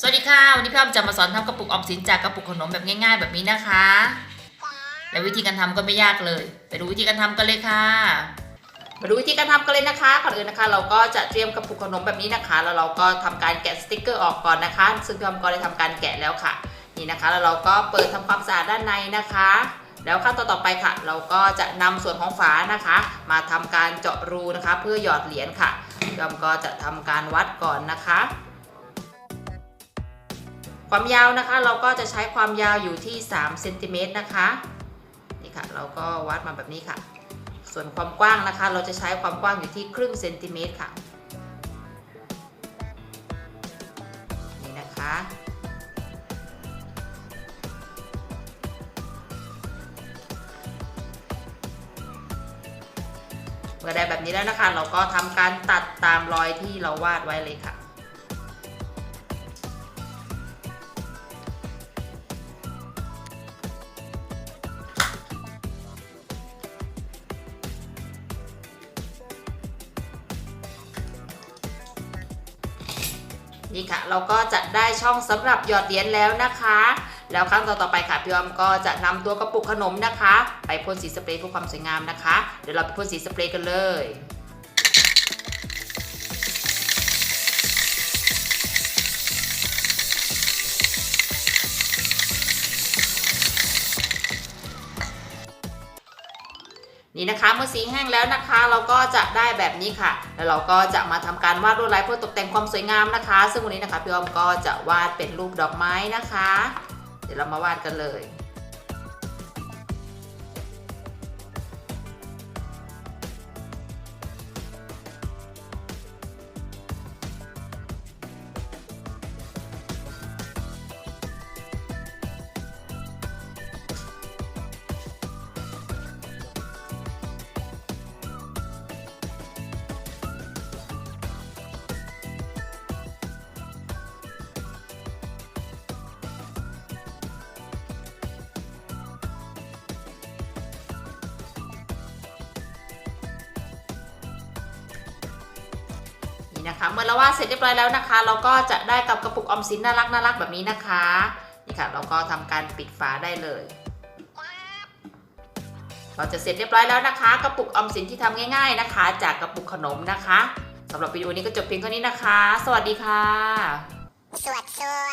สวัสดีค่ะ วันนี้พี่อ้อมจะมาสอนทำกระปุกออมสินจากกระปุกขนมแบบง่าย ๆ แบบนี้นะคะ และวิธีการทำก็ไม่ยากเลย ไปดูวิธีการทำกันเลยค่ะ มาดูวิธีการทำกันเลยนะคะก่อนอื่นนะคะ เราก็จะเตรียมกระปุกขนมแบบนี้นะคะ แล้วเราก็ทำการแกะสติกเกอร์ออกก่อนนะคะ ซึ่งพี่อ้อมก็ได้ทำการแกะแล้วค่ะ นี่นะคะ แล้วเราก็เปิดทำความสะอาดด้านในนะคะ แล้วขั้นตอนต่อไปค่ะ เราก็จะนำส่วนของฝานะคะ มาทำการเจาะรูนะคะ เพื่อหยอดเหรียญค่ะพี่อ้อมก็จะทำการวัดก่อนนะคะ ความยาวนะคะเราก็จะใช้ความยาวอยู่ที่3เซนติเมตรนะคะนี่ค่ะเราก็วัดมาแบบนี้ค่ะ ส่วนความกว้างนะคะ เราจะใช้ความกว้างอยู่ที่ครึ่งเซนติเมตรค่ะนี่นะคะเมื่อได้แบบนี้แล้วนะคะ เราก็ทำการตัดตามรอยที่เราวาดไว้เลยค่ะ นี่ค่ะ เราก็จะได้ช่องสำหรับหยอดเหรียญแล้วนะคะ แล้วครั้งต่อๆไปค่ะพี่ออมก็จะนำตัวกระปุกขนมนะคะ ไปพ่นสีสเปรย์เพื่อความสวยงามนะคะ เดี๋ยวเราไปพ่นสีสเปรย์กันเลย นี่นะคะเมื่อสีแห้งแล้วนะคะ เราก็จะได้แบบนี้ค่ะ แล้วเราก็จะมาทำการวาดลวดลายเพื่อตกแต่งความสวยงามนะคะ ซึ่งวันนี้นะคะพี่อ้อมก็จะวาดเป็นรูปดอกไม้นะคะ เดี๋ยวเรามาวาดกันเลย นะคะเมื่อเราวาดเสร็จเรียบร้อยแล้วนะคะ เราก็จะได้กับกระปุกออมสินน่ารักน่ารักแบบนี้นะคะนี่ค่ะ เราก็ทำการปิดฝาได้เลยเราจะเสร็จเรียบร้อยแล้วนะคะ กระปุกออมสินที่ทำง่าย ๆนะคะ จากกระปุกขนมนะคะสำหรับวิดีโอนี้ก็จบเพียงเท่านี้นะคะ สวัสดีค่ะ สวัสดี